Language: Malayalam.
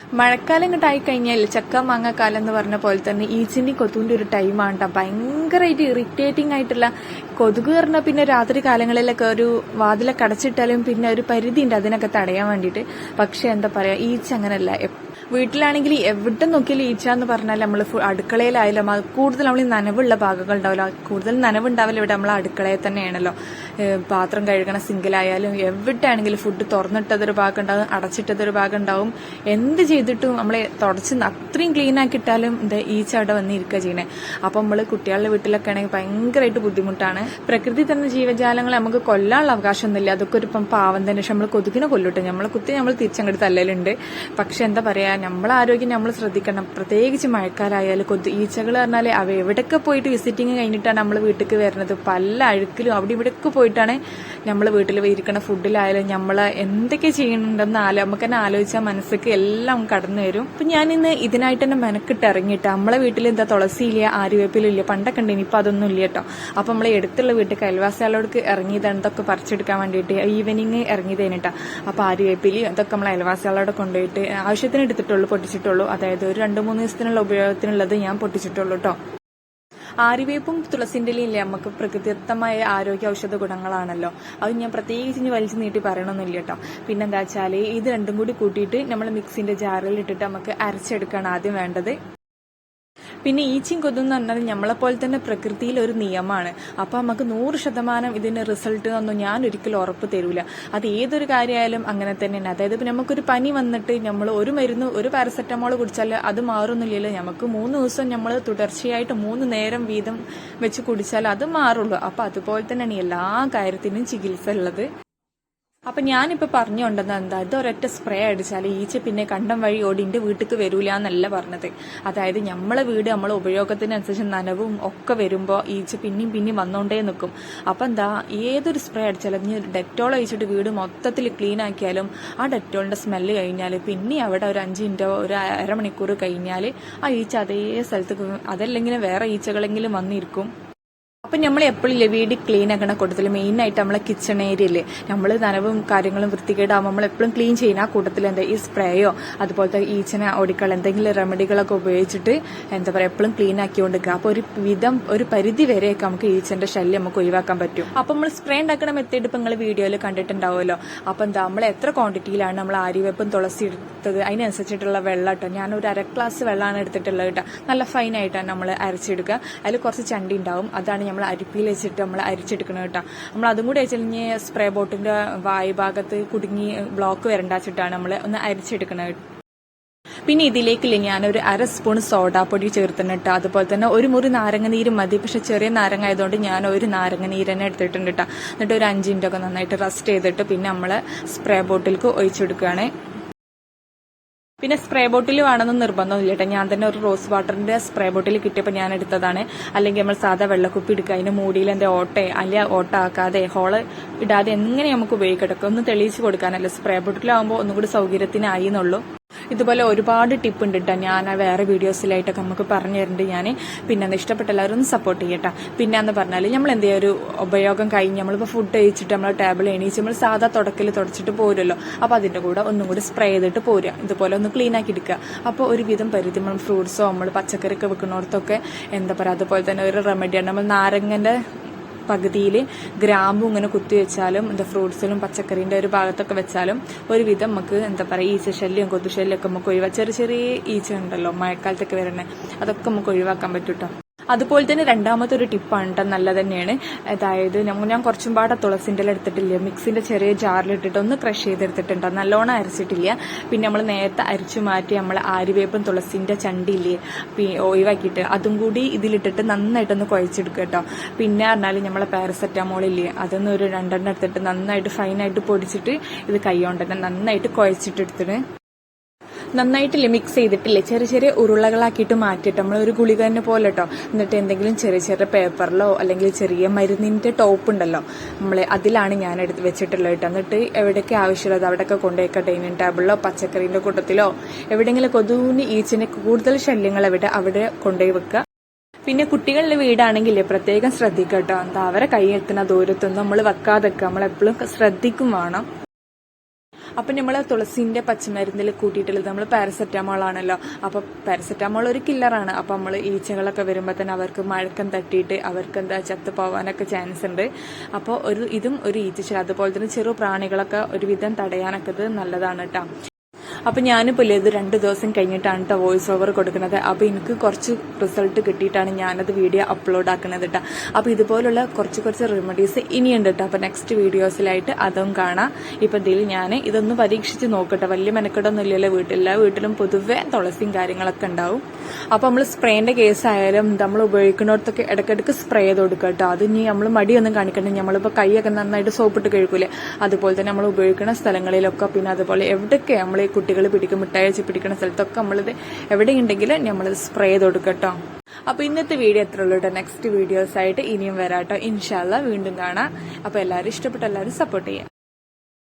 മഴക്കാലം ഇങ്ങോട്ടായി കഴിഞ്ഞാൽ ചക്ക മാങ്ങ എന്ന് പറഞ്ഞ പോലെ തന്നെ ഈച്ചിന്റെ കൊതുകിന്റെ ഒരു ടൈമാണ് കേട്ടോ ഭയങ്കരമായിട്ട് ഇറിറ്റേറ്റിംഗ് ആയിട്ടുള്ള കൊതുക് പറഞ്ഞാൽ പിന്നെ രാത്രി കാലങ്ങളിലൊക്കെ ഒരു വാതിലൊക്കെ അടച്ചിട്ടാലും പിന്നെ ഒരു പരിധി ഉണ്ട് അതിനൊക്കെ തടയാൻ വേണ്ടിയിട്ട്. പക്ഷെ എന്താ പറയാ ഈച്ച അങ്ങനല്ല വീട്ടിലാണെങ്കിൽ എവിടെ നോക്കിയാലും ഈച്ച എന്ന് പറഞ്ഞാൽ നമ്മൾ അടുക്കളയിലായാലും കൂടുതൽ നമ്മൾ നനവുള്ള ഭാഗങ്ങൾ ഉണ്ടാവില്ല കൂടുതൽ നനവുണ്ടാവില്ല. ഇവിടെ നമ്മൾ അടുക്കളയിൽ തന്നെയാണല്ലോ. പാത്രം കഴുകണ സിങ്കിലായാലും എവിടെയാണെങ്കിലും ഫുഡ് തുറന്നിട്ടതൊരു ഭാഗം ഉണ്ടാവും അടച്ചിട്ടതൊരു ഭാഗം ഉണ്ടാവും എന്ത് ചെയ്തിട്ടും നമ്മൾ തുടച്ച് അത്രയും ക്ലീൻ ആക്കിയിട്ടാലും എന്താ ഈച്ച അവിടെ വന്നിരിക്കുക ചെയ്യണേ. അപ്പം നമ്മൾ കുട്ടികളുടെ വീട്ടിലൊക്കെ ആണെങ്കിൽ ഭയങ്കരമായിട്ട് ബുദ്ധിമുട്ടാണ്. പ്രകൃതി തന്ന ജീവജാലങ്ങളെ നമുക്ക് കൊല്ലാനുള്ള അവകാശമൊന്നുമില്ല. അതൊക്കെ ഒരു ഇപ്പം പാവം തന്നെ. പക്ഷെ നമ്മൾ കൊതുകിനെ കൊല്ലുട്ടെ. നമ്മളെ കുത്തി നമ്മൾ തിരിച്ചങ്ങോട്ട് തല്ലലുണ്ട്. പക്ഷെ എന്താ പറയാ നമ്മളെ ആരോഗ്യം നമ്മൾ ശ്രദ്ധിക്കണം. പ്രത്യേകിച്ച് മഴക്കാലായാലും കൊതു ഈച്ചകൾ പറഞ്ഞാൽ അവ എവിടെയൊക്കെ പോയിട്ട് വിസിറ്റിംഗ് കഴിഞ്ഞിട്ടാണ് നമ്മൾ വീട്ടിലേക്ക് വരുന്നത്? പല അഴുക്കിലും അവിടെ ഇവിടെയൊക്കെ പോയിട്ടാണ് നമ്മൾ വീട്ടിൽ ഇരിക്കുന്ന ഫുഡിലായാലും നമ്മൾ എന്തൊക്കെ ചെയ്യണമെന്ന് ആലോ നമുക്ക് തന്നെ ആലോചിച്ചാൽ മനസ്സിക്ക് എല്ലാം കടന്നു വരും. അപ്പം ഞാൻ ഇന്ന് ഇതിനായിട്ട് തന്നെ മെനക്കിട്ട് ഇറങ്ങിയിട്ട്. നമ്മളെ വീട്ടിൽ എന്താ തുളസിയില്ല ആര്യവേപ്പിലില്ല പണ്ടൊക്കെ ഉണ്ട്. ഇനിയിപ്പോൾ അതൊന്നും ഇല്ല കേട്ടോ. അപ്പം നമ്മളെ അടുത്തുള്ള വീട്ടിൽ അയൽവാസികളോടൊക്കെ ഇറങ്ങിയതാണ് ഇതൊക്കെ പറിച്ചെടുക്കാൻ വേണ്ടിയിട്ട്. ഈവനിങ് ഇറങ്ങിയതേനിട്ടാ അപ്പോൾ ആര്യവേപ്പിലി അതൊക്കെ നമ്മൾ അയൽവാസികളോട് കൊണ്ടുപോയിട്ട് ആവശ്യത്തിന് എടുത്തിട്ടുള്ളൂ പൊട്ടിച്ചിട്ടുള്ളൂ. അതായത് ഒരു രണ്ട് മൂന്ന് ദിവസത്തിനുള്ള ഉപയോഗത്തിനുള്ളത് ഞാൻ പൊട്ടിച്ചിട്ടുള്ളൂ കേട്ടോ ആര്യവേപ്പും തുളസിന്റെ ഇല്ലേ നമുക്ക് പ്രകൃതിദത്തമായ ആരോഗ്യ ഔഷധ ഗുണങ്ങളാണല്ലോ. അത് ഞാൻ പ്രത്യേകിച്ച് ഇനി വലിച്ചു നീട്ടി പറയണമെന്നില്ല കേട്ടോ പിന്നെന്താ വെച്ചാൽ ഇത് രണ്ടും കൂടി കൂട്ടിയിട്ട് നമ്മൾ മിക്സിന്റെ ജാറിൽ ഇട്ടിട്ട് നമുക്ക് അരച്ചെടുക്കാണ് ആദ്യം വേണ്ടത്. പിന്നെ ഈച്ചിങ് കൊതും എന്ന് പറഞ്ഞാൽ നമ്മളെ പോലെ തന്നെ പ്രകൃതിയിൽ ഒരു നിയമമാണ്. അപ്പൊ നമുക്ക് നൂറ് ശതമാനം ഇതിന്റെ റിസൾട്ട് ഒന്നും ഞാൻ ഒരിക്കലും ഉറപ്പ് തരൂല. അത് ഏതൊരു കാര്യമായാലും അങ്ങനെ തന്നെയാണ്. അതായത് ഇപ്പൊ നമുക്കൊരു പനി വന്നിട്ട് നമ്മൾ ഒരു മരുന്ന് ഒരു പാരസെറ്റമോൾ കുടിച്ചാൽ അത് മാറുന്നില്ലല്ലോ. നമുക്ക് മൂന്ന് ദിവസം നമ്മൾ തുടർച്ചയായിട്ട് മൂന്ന് നേരം വീതം വെച്ച് കുടിച്ചാൽ അത് മാറുള്ളൂ. അപ്പൊ അതുപോലെ തന്നെയാണ് എല്ലാ കാര്യത്തിനും ചികിത്സ ഉള്ളത്. അപ്പൊ ഞാനിപ്പോ പറഞ്ഞുകൊണ്ടെന്ന് എന്താ ഇത് ഒരൊറ്റ സ്പ്രേ അടിച്ചാൽ ഈച്ച പിന്നെ കണ്ടം വഴി ഓടി എന്റെ വീട്ടിൽ വരൂല എന്നല്ല പറഞ്ഞത്. അതായത് നമ്മളെ വീട് നമ്മളെ ഉപയോഗത്തിനനുസരിച്ച് നനവും ഒക്കെ വരുമ്പോ ഈച്ച പിന്നെയും പിന്നെയും വന്നോണ്ടേ നിൽക്കും അപ്പൊ എന്താ ഏതൊരു സ്പ്രേ അടിച്ചാലും ഇനി ഡെറ്റോൾ അഴിച്ചിട്ട് വീട് മൊത്തത്തിൽ ക്ലീൻ ആക്കിയാലും ആ ഡെറ്റോളിന്റെ സ്മെല്ല് കഴിഞ്ഞാൽ പിന്നെ അവിടെ ഒരു അഞ്ച് മിനിറ്റോ ഒരു അരമണിക്കൂർ കഴിഞ്ഞാൽ ആ ഈച്ച അതേ സ്ഥലത്ത് അതല്ലെങ്കിൽ വേറെ ഈച്ചകളെങ്കിലും വന്നിരിക്കും. അപ്പൊ നമ്മൾ എപ്പോഴില്ലേ വീട് ക്ലീൻ ആക്കണ കൂട്ടത്തിൽ മെയിൻ ആയിട്ട് നമ്മളെ കിച്ചൺ ഏരിയയിൽ നമ്മൾ നനവും കാര്യങ്ങളും വൃത്തികേടാകുമ്പോൾ നമ്മൾ എപ്പോഴും ക്ലീൻ ചെയ്യുന്ന ആ കൂട്ടത്തിൽ എന്താ ഈ സ്പ്രേയോ അതുപോലത്തെ ഈച്ചന ഓടിക്കൾ എന്തെങ്കിലും റെമഡികളൊക്കെ ഉപയോഗിച്ചിട്ട് എന്താ പറയാ എപ്പോഴും ക്ലീൻ ആക്കിക്കൊണ്ടിരിക്കുക അപ്പൊ ഒരു വിധം ഒരു പരിധി വരെയൊക്കെ നമുക്ക് ഈച്ചന്റെ ശല്യം നമുക്ക് ഒഴിവാക്കാൻ പറ്റും. അപ്പൊ നമ്മൾ സ്പ്രേ ഉണ്ടാക്കണ മെത്തേഡ് ഇപ്പൊ നിങ്ങൾ വീഡിയോയിൽ കണ്ടിട്ടുണ്ടാവുമല്ലോ. അപ്പൊ എന്താ നമ്മൾ എത്ര ക്വാണ്ടിറ്റിയിലാണ് നമ്മൾ ആര്യവേപ്പും തുളസി എടുത്തത്? അതിനനുസരിച്ചിട്ടുള്ള വെള്ളം കേട്ടോ ഞാൻ ഒരു അര ഗ്ലാസ് വെള്ളമാണ് എടുത്തിട്ടുള്ളത് കേട്ടോ. നല്ല ഫൈനായിട്ടാണ് നമ്മൾ അരച്ചെടുക്കുക. അതിൽ കുറച്ച് ചണ്ടി ഉണ്ടാവും. അതാണ് നമ്മൾ അരിപ്പിയിൽ വെച്ചിട്ട് നമ്മൾ അരിച്ചെടുക്കണം കേട്ടോ. നമ്മൾ അതും കൂടി വെച്ചിട്ടുണ്ടെങ്കിൽ സ്പ്രേ ബോട്ടിന്റെ വായു ഭാഗത്ത് കുടുങ്ങി ബ്ലോക്ക് വരണ്ടാച്ചിട്ടാണ് നമ്മൾ ഒന്ന് അരിച്ചെടുക്കണത്. പിന്നെ ഇതിലേക്കില്ലേ ഞാനൊരു അര സ്പൂൺ സോഡാപ്പൊടി ചേർത്തിട്ടുണ്ട് അതുപോലെ തന്നെ ഒരു മുറി നാരങ്ങ നീര് മതി. പക്ഷെ ചെറിയ നാരങ്ങ ആയതുകൊണ്ട് ഞാൻ ഒരു നാരങ്ങ നീര് തന്നെ എടുത്തിട്ടുണ്ട് കേട്ടോ. എന്നിട്ട് ഒരു അഞ്ച് മിനിറ്റ് ഒക്കെ നന്നായിട്ട് റസ്റ്റ് ചെയ്തിട്ട് പിന്നെ നമ്മൾ സ്പ്രേ ബോട്ടിലേക്ക് ഒഴിച്ചെടുക്കുകയാണ്. പിന്നെ സ്പ്രേ ബോട്ടിൽ വേണമെന്ന് നിർബന്ധമില്ല കേട്ടോ. ഞാൻ തന്നെ ഒരു റോസ് വാട്ടറിന്റെ സ്പ്രേ ബോട്ടിൽ കിട്ടിയപ്പോൾ ഞാൻ എടുത്തതാണ്. അല്ലെങ്കിൽ നമ്മൾ സാധാ വെള്ളക്കുപ്പി എടുക്കുക അതിന്റെ മൂടിയിൽ എന്റെ ഓട്ടെ അല്ല ഓട്ടാക്കാതെ ഹോൾ ഇടാതെ എങ്ങനെ നമുക്ക് ഉപയോഗിക്കട്ടെ ഒന്ന് തെളിയിച്ച് കൊടുക്കാനല്ല. സ്പ്രേ ബോട്ടിലാവുമ്പോൾ ഒന്നുകൂടി സൗകര്യത്തിനായി എന്നുള്ളൂ. ഇതുപോലെ ഒരുപാട് ടിപ്പ് ഉണ്ട് കേട്ടോ ഞാൻ വേറെ വീഡിയോസിലായിട്ടൊക്കെ നമുക്ക് പറഞ്ഞു തരുന്നുണ്ട് ഞാൻ പിന്നെ അത് ഇഷ്ടപ്പെട്ട എല്ലാവരും സപ്പോർട്ട് ചെയ്യട്ടെ. പിന്നെ എന്ന് പറഞ്ഞാൽ നമ്മൾ എന്ത് ചെയ്യുക ഒരു ഉപയോഗം കഴിഞ്ഞ് നമ്മളിപ്പോൾ ഫുഡ് കഴിച്ചിട്ട് നമ്മൾ ടേബിൾ എണീച്ച് നമ്മൾ സാധാ തുടക്കിൽ തുടച്ചിട്ട് പോരുമല്ലോ അപ്പോൾ അതിന്റെ കൂടെ ഒന്നും കൂടി സ്പ്രേ ചെയ്തിട്ട് പോരുക. ഇതുപോലെ ഒന്ന് ക്ലീൻ ആക്കി എടുക്കുക. അപ്പോൾ ഒരുവിധം പരിധി നമ്മൾ ഫ്രൂട്ട്സോ നമ്മൾ പച്ചക്കറിയൊക്കെ വെക്കുന്നിടത്തൊക്കെ എന്താ പറയുക അതുപോലെ തന്നെ ഒരു റെമഡിയാണ് നമ്മൾ നാരങ്ങന്റെ പകുതിയിൽ ഗ്രാമ്പും ഇങ്ങനെ കുത്തി വെച്ചാലും എന്താ ഫ്രൂട്ട്സിലും പച്ചക്കറീന്റെ ഒരു ഭാഗത്തൊക്കെ വെച്ചാലും ഒരുവിധം നമുക്ക് എന്താ പറയുക ഈച്ച ശല്യം കൊതുശല്യം ഒക്കെ നമുക്ക് ഒഴിവാക്കാം ചെറിയ ചെറിയ ഈച്ച ഉണ്ടല്ലോ മഴക്കാലത്തൊക്കെ വരുന്നത് അതൊക്കെ നമുക്ക് ഒഴിവാക്കാൻ പറ്റും അതുപോലെ തന്നെ രണ്ടാമത്തെ ഒരു ടിപ്പാണ് കേട്ടോ നല്ല തന്നെയാണ്. അതായത് നമ്മൾ ഞാൻ കുറച്ചും പാടെ തുളസിന്റെ എടുത്തിട്ടില്ല. മിക്സിന്റെ ചെറിയ ജാറിലിട്ടിട്ട് ഒന്ന് ക്രഷ് ചെയ്തെടുത്തിട്ടുണ്ട് നല്ലോണം അരച്ചിട്ടില്ല. പിന്നെ നമ്മൾ നേരത്തെ അരിച്ചു മാറ്റി നമ്മൾ ആര്യവേപ്പും തുളസിന്റെ ചണ്ടിയില്ലേ ഒഴിവാക്കിയിട്ട് അതും കൂടി ഇതിലിട്ടിട്ട് നന്നായിട്ടൊന്ന് കുഴച്ചെടുക്കുക കേട്ടോ പിന്നെ പറഞ്ഞാൽ നമ്മളെ പാരസെറ്റാമോൾ ഇല്ലേ അതൊന്ന് ഒരു രണ്ടെണ്ണം എടുത്തിട്ട് നന്നായിട്ട് ഫൈനായിട്ട് പൊടിച്ചിട്ട് ഇത് കൈ തന്നെ നന്നായിട്ട് കുഴച്ചിട്ട് എടുത്തിട്ട് നന്നായിട്ടില്ലേ മിക്സ് ചെയ്തിട്ടില്ലേ? ചെറിയ ചെറിയ ഉരുളകളാക്കിയിട്ട് മാറ്റിയിട്ട്. നമ്മൾ ഒരു ഗുളിക തന്നെ പോലെ കേട്ടോ എന്നിട്ട് എന്തെങ്കിലും ചെറിയ ചെറിയ പേപ്പറിലോ അല്ലെങ്കിൽ ചെറിയ മരുന്നിന്റെ ടോപ്പ് ഉണ്ടല്ലോ. നമ്മൾ അതിലാണ് ഞാൻ എടുത്ത് വെച്ചിട്ടുള്ളത് കേട്ടോ എന്നിട്ട് എവിടെയൊക്കെ ആവശ്യമുള്ളത് അവിടെയൊക്കെ കൊണ്ടുപോയി ഡൈനിങ് ടേബിളിലോ പച്ചക്കറീന്റെ കൂട്ടത്തിലോ എവിടെയെങ്കിലും കൊതുവിന് ഈച്ചിന് കൂടുതൽ ശല്യങ്ങൾ എവിടെ അവിടെ കൊണ്ടുപോയി വെക്കുക. പിന്നെ കുട്ടികളുടെ വീടാണെങ്കിൽ പ്രത്യേകം ശ്രദ്ധിക്കട്ടോ കേട്ടോ എന്താ അവരെ കൈ എത്തുന്ന ദൂരത്തൊന്നും നമ്മൾ വെക്കാതെ നമ്മൾ എപ്പോഴും ശ്രദ്ധിക്കും വേണം. അപ്പം നമ്മൾ തുളസിന്റെ പച്ചമരുന്നിൽ കൂട്ടിയിട്ടുള്ളത് നമ്മൾ പാരസെറ്റാമോൾ ആണല്ലോ. അപ്പോൾ പാരസെറ്റാമോൾ ഒരു കില്ലറാണ് അപ്പം നമ്മൾ ഈച്ചകളൊക്കെ വരുമ്പോൾ തന്നെ അവർക്ക് മഴക്കം തട്ടിയിട്ട് അവർക്ക് എന്താ ചത്തു പോകാനൊക്കെ ചാൻസ് ഉണ്ട്. അപ്പോൾ ഒരു ഇതും ഒരു ഈച്ചശ അതുപോലെ തന്നെ ചെറു പ്രാണികളൊക്കെ ഒരുവിധം തടയാനൊക്കെ ഇത് നല്ലതാണ് കേട്ടോ അപ്പം ഞാനിപ്പോൾ ഇല്ലേ ഇത് രണ്ട് ദിവസം കഴിഞ്ഞിട്ടാണ് കേട്ടോ വോയിസ് ഓവർ കൊടുക്കുന്നത്. അപ്പോൾ എനിക്ക് കുറച്ച് റിസൾട്ട് കിട്ടിയിട്ടാണ് ഞാനത് വീഡിയോ അപ്ലോഡ് ആക്കുന്നത് കേട്ടോ അപ്പോൾ ഇതുപോലുള്ള കുറച്ച് കുറച്ച് റെമഡീസ് ഇനിയുണ്ട് കേട്ടോ അപ്പോൾ നെക്സ്റ്റ് വീഡിയോസിലായിട്ട് അതും കാണാം. ഇപ്പം ഇതിൽ ഞാൻ ഇതൊന്ന് പരീക്ഷിച്ച് നോക്കട്ടെ. വലിയ മെനക്കെടൊന്നും ഇല്ലല്ലോ വീട്ടിൽ വീട്ടിലും പൊതുവെ തുളസിയും കാര്യങ്ങളൊക്കെ ഉണ്ടാവും. അപ്പോൾ നമ്മൾ സ്പ്രേന്റെ കേസായാലും നമ്മൾ ഉപയോഗിക്കുന്നിടത്തൊക്കെ ഇടയ്ക്കിടയ്ക്ക് സ്പ്രേ ചെയ്ത് കൊടുക്കുക കേട്ടോ അത് ഇനി നമ്മൾ മടിയൊന്നും കാണിക്കണ്ട. നമ്മളിപ്പോൾ കൈയൊക്കെ നന്നായിട്ട് സോപ്പിട്ട് കഴിക്കൂലേ അതുപോലെ തന്നെ നമ്മൾ ഉപയോഗിക്കുന്ന സ്ഥലങ്ങളിലൊക്കെ പിന്നെ അതുപോലെ എവിടെയൊക്കെ നമ്മൾ ഈ കുട്ടികൾ പിടിക്കും മിഠായി പിടിക്കുന്ന സ്ഥലത്തൊക്കെ നമ്മളിത് എവിടെയുണ്ടെങ്കിൽ നമ്മളിത് സ്പ്രേ ചെയ്ത് കൊടുക്കട്ടോ കേട്ടോ അപ്പോൾ ഇന്നത്തെ വീഡിയോ എത്ര ഉള്ളൂ നെക്സ്റ്റ് വീഡിയോസ് ആയിട്ട് ഇനിയും വരാട്ടോ ഇൻഷാല്ല വീണ്ടും കാണാം. അപ്പോൾ എല്ലാവരും ഇഷ്ടപ്പെട്ട എല്ലാവരും സപ്പോർട്ട് ചെയ്യാം.